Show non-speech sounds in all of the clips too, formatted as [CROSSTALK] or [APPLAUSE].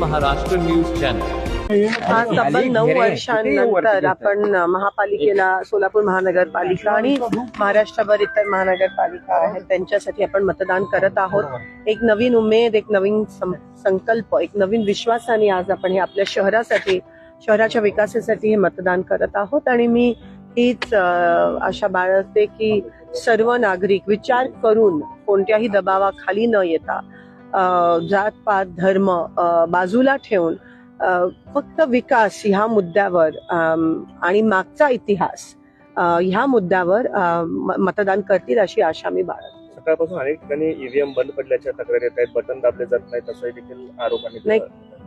Maharashtra news channel. आज तब्बल नऊ वर्षांनंतर आपण महापालिकेला सोलापूर महानगरपालिका आणि महाराष्ट्रभर इतर महानगरपालिका आहेत त्यांच्यासाठी आपण मतदान करत आहोत. एक नवीन उमेद एक नवीन संकल्प एक नवीन विश्वासाने आज आपण हे आपल्या शहरासाठी शहराच्या विकासासाठी हे मतदान करत आहोत. आणि मी हीच आशा बाळगते की सर्व नागरिक विचार करून कोणत्याही दबावाखाली न येता जात पात धर्म बाजूला ठेवून फक्त विकास ह्या मुद्द्यावर आणि मागचा इतिहास ह्या मुद्द्यावर मतदान करतील अशी आशा मी बाळगते. सकाळपासून अनेक ठिकाणी ईव्हीएम बंद पडल्याच्या तक्रारी येत आहेत बटन दाबले जात नाहीत असंही देखील आरोपाने नाही.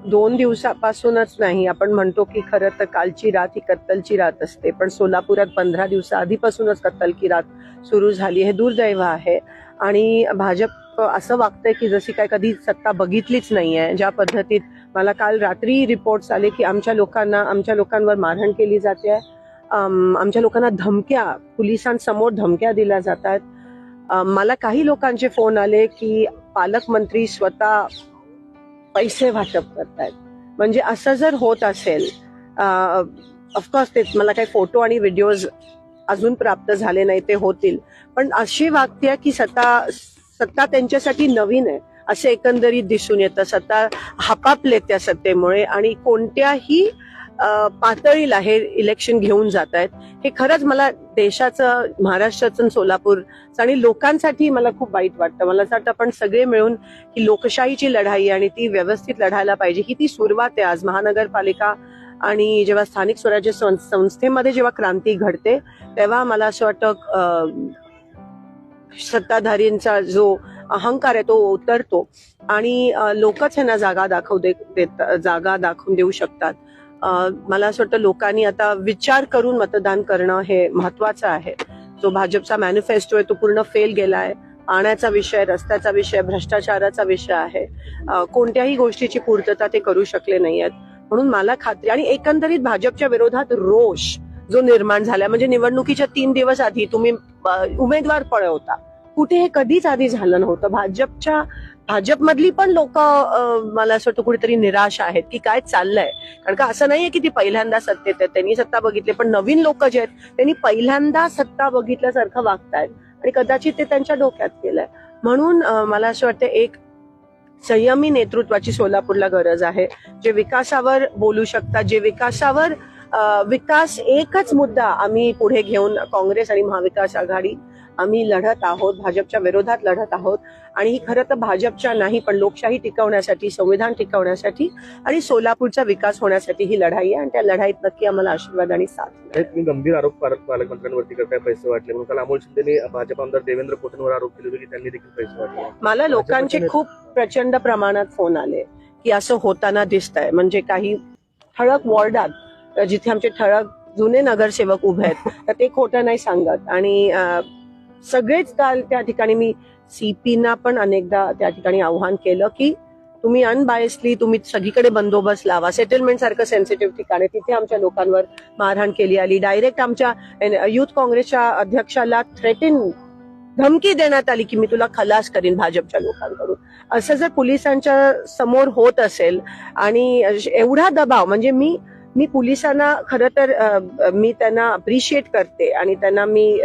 दोन दिवसापासूनच नाही. आपण म्हणतो की खरं तर कालची रात ही कत्तलची रात असते पण सोलापुरात पंधरा दिवसा आधीपासूनच कत्तल की रात सुरू झाली हे दुर्दैव आहे. आणि भाजप असं वागतंय की जशी काय कधी सत्ता बघितलीच नाहीये. ज्या पद्धतीत मला काल रात्री रिपोर्ट्स आले की आमच्या लोकांना आमच्या लोकांवर मारहाण केली जाते. आमच्या लोकांना धमक्या पोलिसांसमोर धमक्या दिल्या जातात. आहेत मला काही लोकांचे फोन आले की पालकमंत्री स्वतः पैसे वाटप करतायत. म्हणजे असं जर होत असेल ऑफकोर्स ते मला काही फोटो आणि व्हिडिओज अजून प्राप्त झाले नाही ते होतील. पण अशी वागते की सत्ता सत्ता त्यांच्यासाठी नवीन आहे. असे एकंदरीत दिसून येतं. सत्ता हापापले त्या सत्तेमुळे आणि कोणत्याही पातळीला हे इलेक्शन घेऊन जात आहेत हे खरंच मला देशाचं महाराष्ट्राचं सोलापूरचं आणि लोकांसाठी मला खूप वाईट वाटतं. मला असं वाटतं आपण सगळे मिळून ही लोकशाहीची लढाई आहे आणि ती व्यवस्थित लढायला पाहिजे. ही ती सुरुवात आहे आज. महानगरपालिका आणि जेव्हा स्थानिक स्वराज्य सं- संस्थेमध्ये जेव्हा क्रांती घडते तेव्हा मला असं वाटतं सत्ताधारींचा जो अहंकार आहे तो उतरतो. आणि लोकच ह्यांना जागा दाखवू दे देत जागा दाखवून देऊ शकतात. मला असं वाटतं लोकांनी आता विचार करून मतदान करणं हे महत्वाचं आहे. जो भाजपचा मॅनिफेस्टो आहे तो पूर्ण फेल गेला आहे पाण्याचा विषय रस्त्याचा विषय भ्रष्टाचाराचा विषय आहे. कोणत्याही गोष्टीची पूर्तता ते करू शकले नाही आहेत म्हणून मला खात्री आणि एकंदरीत भाजपच्या विरोधात रोष जो निर्माण झाला म्हणजे निवडणुकीच्या तीन दिवस आधी तुम्ही उमेदवार उमेदवार पळवता कुठे हे कधीच आधी झालं नव्हतं. भाजपच्या भाजपमधली पण लोक मला असं वाटतं कुठेतरी निराश आहेत की काय चाललंय. कारण का असं नाहीये की ती पहिल्यांदा सत्तेत आहेत. त्यांनी सत्ता बघितली पण नवीन लोक जे आहेत त्यांनी पहिल्यांदा सत्ता बघितल्यासारखं वागतायत. आणि कदाचित ते त्यांच्या डोक्यात केलंय म्हणून मला असं वाटतं एक संयमी नेतृत्वाची सोलापूरला गरज आहे. जे विकासावर बोलू शकतात जे विकासावर विकास एकच मुद्दा आम्ही पुढे घेऊन काँग्रेस आणि महाविकास आघाडी आम्ही लढत आहोत भाजपच्या विरोधात लढत आहोत. आणि ही खरं तर भाजपच्या नाही पण लोकशाही टिकवण्यासाठी संविधान टिकवण्यासाठी आणि सोलापूरचा विकास होण्यासाठी ही लढाई आहे. आणि त्या लढाईत नक्की आम्हाला आशीर्वाद आणि साथ तुम्ही गंभीर आरोप पालक पालकमंत्र्यांवरती करताय पैसे वाटले. म्हणून काल अमोल शिंदेने भाजप आमदार देवेंद्र कोटेंवर आरोप केले होते की त्यांनी देखील पैसे वाटले. मला लोकांचे खूप प्रचंड प्रमाणात फोन आले की असं होताना दिसत आहे म्हणजे काही ठळक वॉर्डात जिथे आमचे ठळक जुने नगरसेवक उभे आहेत. [LAUGHS] तर ते खोटं नाही सांगत. आणि सगळेच काल त्या ठिकाणी मी सीपीना पण अनेकदा त्या ठिकाणी आव्हान केलं की तुम्ही अनबायसली तुम्ही सगळीकडे बंदोबस्त लावा. सेटलमेंट सारखं सेन्सिटिव्ह ठिकाण आहे. तिथे आमच्या लोकांवर मारहाण केली आली. डायरेक्ट आमच्या युथ काँग्रेसच्या अध्यक्षाला थ्रेटिन धमकी देण्यात आली की मी तुला खलास करीन भाजपच्या लोकांकडून. असं जर पोलिसांच्या समोर होत असेल आणि एवढा दबाव म्हणजे मी मी पोलिसांना खरं तर मी त्यांना अप्रिशिएट करते आणि त्यांना मी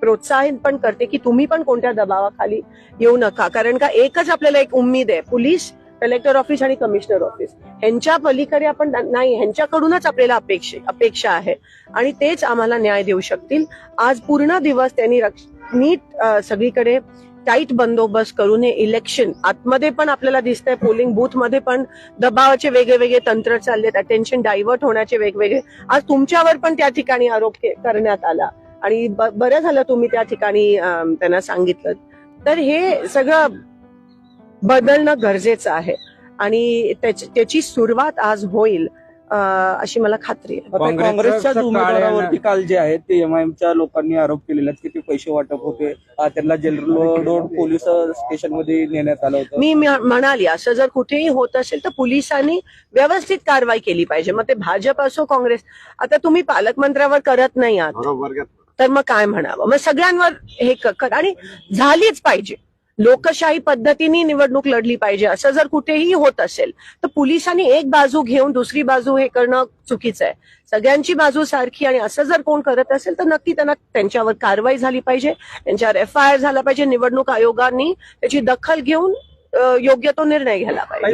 प्रोत्साहित पण करते की तुम्ही पण कोणत्या दबावाखाली येऊ नका. कारण का एकच आपल्याला एक उम्मीद आहे पोलीस कलेक्टर ऑफिस आणि कमिशनर ऑफिस. ह्यांच्या पलीकडे आपण नाही ह्यांच्याकडूनच आपल्याला अपेक्षा अपेक्षा आहे. आणि तेच आम्हाला न्याय देऊ शकतील. आज पूर्ण दिवस त्यांनी रक्ष- नीट सगळीकडे टाईट बंदोबस्त करून हे इलेक्शन आतमध्ये पण आपल्याला दिसतंय पोलिंग बूथमध्ये पण दबावाचे वेगळे वेगळे तंत्र चाललेत अटेन्शन डायव्हर्ट होण्याचे वेगवेगळे. आज तुमच्यावर पण त्या ठिकाणी आरोप करण्यात आला. आणि बरं झालं तुम्ही त्या ठिकाणी त्यांना सांगितलं. तर हे सगळं बदलणं गरजेचं आहे. आणि त्याची सुरुवात आज होईल. अशी मला खात्री आहे. आता काँग्रेसच्याच उमेदवारावरती काल जे आहे ते एमआयएमच्या लोकांनी आरोप केलेले आहेत की ते पैसे वाटप होते? त्यांना जेल रोड पोलीस स्टेशनमध्ये नेण्यात आलं होतं. मी म्हणाली असं जर कुठेही होत असेल तर पोलिसांनी व्यवस्थित कारवाई केली पाहिजे. मग ते भाजप असो काँग्रेस आता तुम्ही पालकमंत्र्यावर करत नाही आहात. तर मग काय म्हणावं? मग सगळ्यांवर हे आणि झालीच पाहिजे. लोकशाही पद्धतीने निवडणूक लढली पाहिजे असं जर कुठेही होत असेल तर पोलिसांनी एक बाजू घेऊन दुसरी बाजू हे करणं चुकीचं आहे. सगळ्यांची बाजू सारखी आणि असं जर कोण करत असेल तर नक्की त्यांना त्यांच्यावर कारवाई झाली पाहिजे त्यांच्यावर एफ आय आर झाला पाहिजे निवडणूक आयोगाने त्याची दखल घेऊन योग्य तो निर्णय घ्यायला पाहिजे.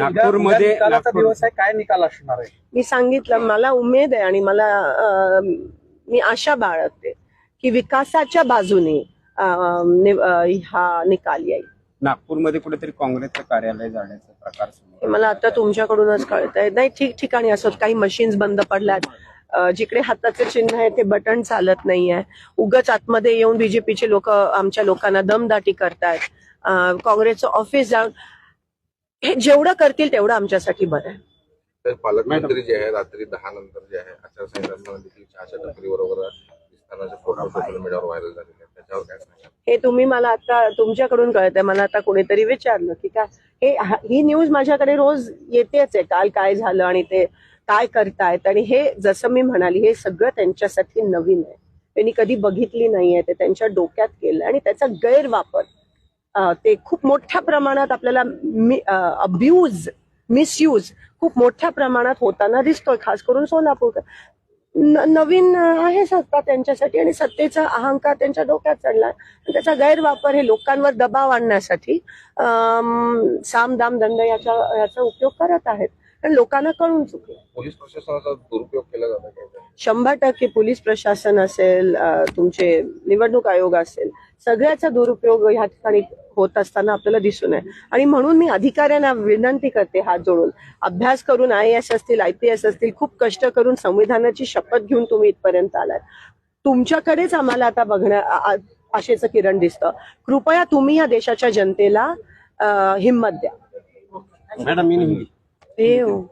नागपूरमध्ये- काय निकाल असणार आहे? मी सांगितलं मला उमेद आहे आणि मला मी आशा बाळगते की विकासाच्या बाजूने नि- हा निकाल येईल. नागपूरमध्ये कुठेतरी काँग्रेसचं कार्यालय जाण्याचा प्रकार समोर मला आता तुमच्याकडूनच कळत आहे नाही ठिकठिकाणी असं काही मशीन्स बंद पडल्यात. जिकडे हाताचे चिन्ह आहे ते बटन चालत नाहीये. उगच आतमध्ये येऊन बीजेपीचे लोक आमच्या लोकांना दमदाटी करतायत. काँग्रेसचं ऑफिस जाऊन हे जेवढं करतील तेवढं आमच्यासाठी बरं आहे. तर पालकमंत्री जे आहे रात्री दहा नंतर जे आहे आचारसंहिता हे तुम्ही मला आता तुमच्याकडून कळत आहे मला आता कोणीतरी विचारलं की काय हे हा- न्यूज माझ्याकडे रोज येतेच आहे काल काय झालं आणि ते काय करतायत आणि हे जसं मी म्हणाली हे सगळं त्यांच्यासाठी नवीन आहे. त्यांनी कधी बघितली नाहीये ते त्यांच्या डोक्यात केलं आणि त्याचा गैरवापर ते खूप मोठ्या प्रमाणात आपल्याला अब्यूज मिसयूज खूप मोठ्या प्रमाणात होताना दिसतोय खास करून सोलापूर. नवीन आहे सत्ता त्यांच्यासाठी आणि सत्तेचा अहंकार त्यांच्या डोक्यात चढला त्याचा गैरवापर हे लोकांवर दबाव आणण्यासाठी साम दाम दंड याचा याचा उपयोग करत आहेत. आणि लोकांना कळून चुकलं. पोलीस प्रशासनाचा दुरुपयोग केला जातो का? शंभर टक्के पोलीस प्रशासन असेल तुमचे निवडणूक आयोग असेल सगळ्याचा दुरुपयोग ह्या ठिकाणी होत असताना आपल्याला दिसून आहे. आणि म्हणून मी अधिकाऱ्यांना विनंती करते हात जोडून. अभ्यास करून आय एस असतील आय पी एस असतील खूप कष्ट करून संविधानाची शपथ घेऊन तुम्ही इथपर्यंत आलात. तुमच्याकडेच आम्हाला आता बघण्या आशेचं किरण दिसतं. कृपया तुम्ही या देशाच्या जनतेला हिंमत द्या. मॅडम मी देव